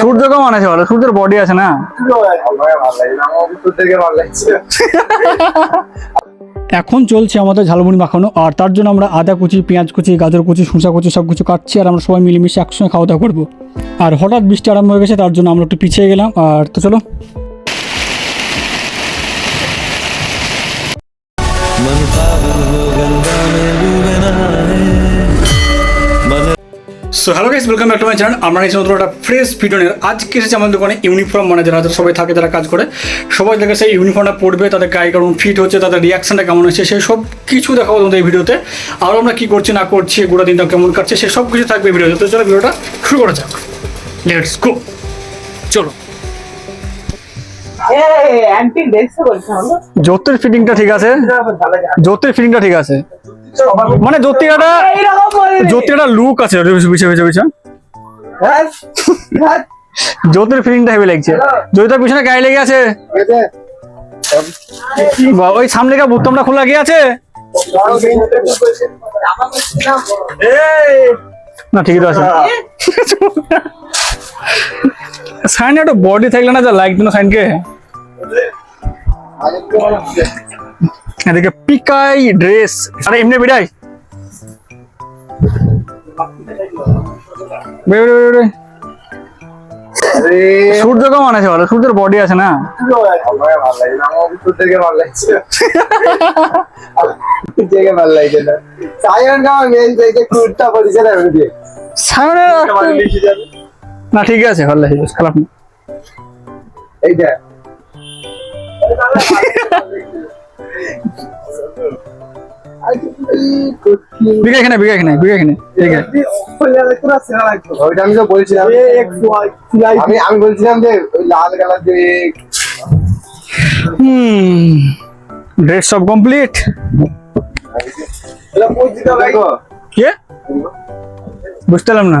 সূর্য কেমন আছে ভালো সূর্যের বডি আছে না? এখন চলছে আমাদের ঝালমুড়ি মাখানো আর তার জন্য আমরা আদা কুচি পেঁয়াজ কুচি গাজর কুচি শসা কুচি সব কিছু কাটছি আর আমরা সবাই মিলেমিশে একসঙ্গে খাওয়া দাওয়া করব। আর হঠাৎ বৃষ্টি আরম্ভ হয়ে গেছে তার জন্য আমরা একটু পিছিয়ে গেলাম আর তো চলো। So hello guys welcome back to my channel আমরা নিয়েছি নতুন একটা ফ্রেশ ভিডিও নিয়ে। আজকে এসেছে আমাদের দোকানে ইউনিফর্ম মানে যারা সবাই থাকে যারা কাজ করে সবাই দেখে সেই ইউনিফর্মটা পড়বে তাদের গায়ে কেমন ফিট হচ্ছে তাদের রিয়াকশনটা কেমন হচ্ছে সেই সব কিছু দেখাবো তোমাদের এই ভিডিওতে আর আমরা কি করছি না করছি গোটা দিনটা কেমন কাটছে সে সব কিছু থাকবে এই ভিডিওতে তো চলো ভিডিওটা শুরু করা যাক। লেটস গো চলো। জ্যোতির ফিটিংটা ঠিক আছে। জ্যোতির ফিটিংটা ঠিক আছে। মানে বলে একটা লুক আছে পিছিয়ে হ্যাঁ হ্যাঁ জ্যোতির ফিটিংটা হেভি লাগছে। জ্যোতির পিছনে গায়ে লেগে আছে। ওই সামনে কা বুত্তমটা খোলা গিয়ে আছে। না, ঠিকই তো আছে। সাইন একটা বডি থাকলে না যা লাইক দিন সাইনকে। এদিকে পিকাই ড্রেস। আরে, এমনি বিড়াই বেড়ে বেড়ে বেড়ে সূর্য কেমন আছে বলো? সূর্যের বডি আছে না? না, ঠিক আছে ভালো লাগছে খারাপ না বিঘা এখানে বিঘা এখানে বিঘা এখানে ঠিক আছে। ওইটা আমি তো বলছিলাম। আমি আমি বলছিলাম যে ওই লাল কালার যে হুম ড্রেস সব কমপ্লিট দেখো। কে? বুঝতে পারলাম না।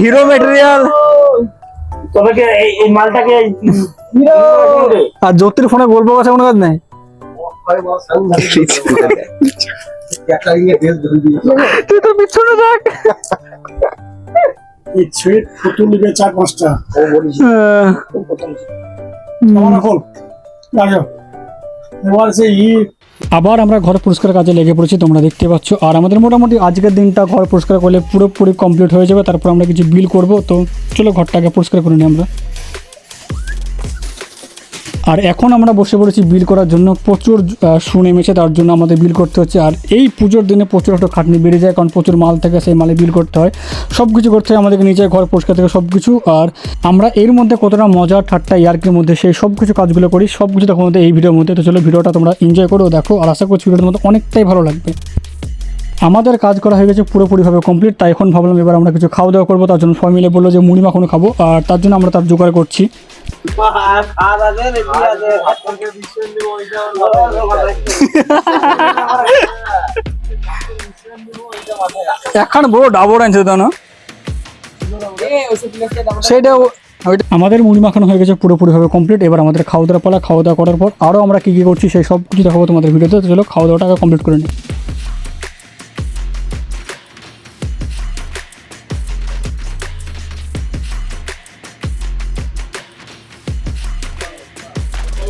হিরো মেটেরিয়াল তোমাকে এই এই মালটাকে আর জ্যোতির ফোনে গল্প কথা কোনো কাজ নেই তুই তো পিছনে থাক এই ছেড়ে ফটো নিবে চার পাঁচটা আবার আমরা ঘর পুরস্কার কাজে লেগে পড়েছি, তোমরা দেখতে পাচ্ছ। আর আমাদের মোটামুটি আজকের দিনটা ঘর পুরস্কার করলে পুরোপুরি কমপ্লিট হয়ে যাবে, তারপর আমরা কিছু বিল করব। তো চলো ঘরটাকে পরিষ্কার করে নিই আমরা। আর এখন আমরা বসে পড়েছি বিল করার জন্য। প্রচুর শু নেমেছে, তার জন্য আমাদের বিল করতে হচ্ছে। আর এই পুজোর দিনে প্রচুর একটা খাটনি বেড়ে যায়, কারণ প্রচুর মাল থাকে, সেই মালে বিল করতে হয়। সব কিছু করতে হয়, আমাদেরকে নিজের ঘর পরিষ্কার থেকে সব কিছু আর আমরা এর মধ্যে কতটা মজা ঠাট্টা ইয়ার্কের মধ্যে, সেই সব কিছু কাজগুলো করি সব কিছু আমাদের এই ভিডিওর মধ্যে। তো চলো, ভিডিওটা তোমরা এনজয় করো, দেখো, আর আশা করছি ভিডিওর মধ্যে অনেকটাই ভালো লাগবে। আমাদের কাজ করা হয়ে গেছে পুরোপুরিভাবে কমপ্লিট তাই এখন ভাবলাম এবার আমরা কিছু খাওয়া দাওয়া করব, তার জন্য সবাই মিলে বলল যে মুড়ি মাখানো খাব, আর তার জন্য আমরা তার জোগাড় করছি। এখন বড় ডাবর আনছে তো না। সেটা আমাদের মুড়ি মাখানো হয়ে গেছে পুরোপুরিভাবে কমপ্লিট এবার আমাদের খাওয়া দাওয়া পালা, খাওয়া দাওয়া করার পর আরও আমরা কী কী করছি সেই সব কিছু দেখাবো তোমাদের ভিডিওতে চলো খাওয়া দাওয়াটাকে কমপ্লিট করে নিই।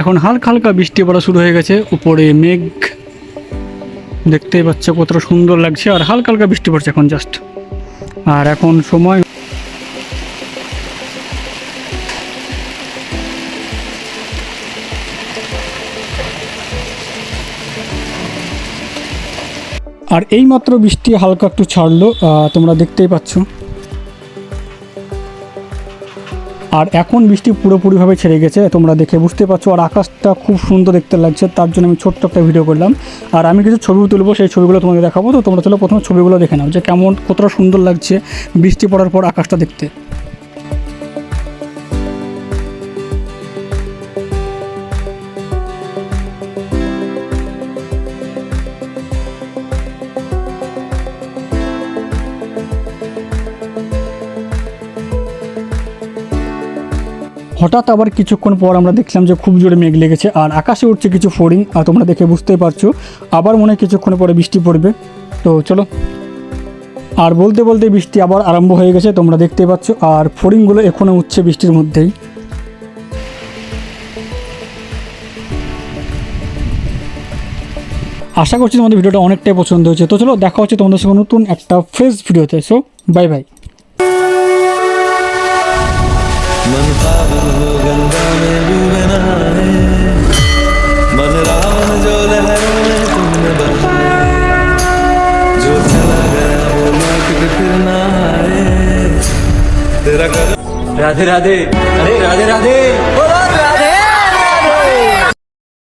এখন হালকা হালকা বৃষ্টি পড়া শুরু হয়ে গেছে, উপরে মেঘ। দেখতেই পাচ্ছ কতটা সুন্দর লাগছে, আর হালকা হালকা বৃষ্টি পড়ছে এখন জাস্ট আর এখন সময় আর এই মাত্র বৃষ্টি হালকা একটু ছাড়লো তোমরা দেখতেই পাচ্ছ। আর এখন বৃষ্টি পুরোপুরিভাবে ছেড়ে গেছে, তোমরা দেখে বুঝতে পারছ। আর আকাশটা খুব সুন্দর দেখতে লাগছে, তার জন্য আমি ছোট্ট একটা ভিডিও করলাম। আর আমি কিছু ছবি তুলবো, সেই ছবিগুলো তোমাদের দেখাবো। তো তোমরা চলো প্রথমে ছবিগুলো দেখে নাও, যে কেমন, কতটা সুন্দর লাগছে বৃষ্টি পড়ার পর আকাশটা দেখতে। হঠাৎ আবার কিছুক্ষণ পর আমরা দেখলাম যে খুব জোরে মেঘ লেগেছে আর আকাশে উঠছে কিছু ফড়িং আর তোমরা দেখে বুঝতেই পারছ। আবার মনে হয় কিছুক্ষণ পরে বৃষ্টি পড়বে। তো চলো। আর বলতে বলতে বৃষ্টি আবার আরম্ভ হয়ে গেছে, তোমরা দেখতে পাচ্ছ। আর ফড়িংগুলো এখনও উঠছে বৃষ্টির মধ্যেই। আশা করছি তোমাদের ভিডিওটা অনেকটাই পছন্দ হয়েছে। তো চলো, দেখা হচ্ছে তোমাদের সঙ্গে নতুন একটা ফ্রেশ ভিডিওতে। So bye bye Radhe Radhe. अरे राधे राधे।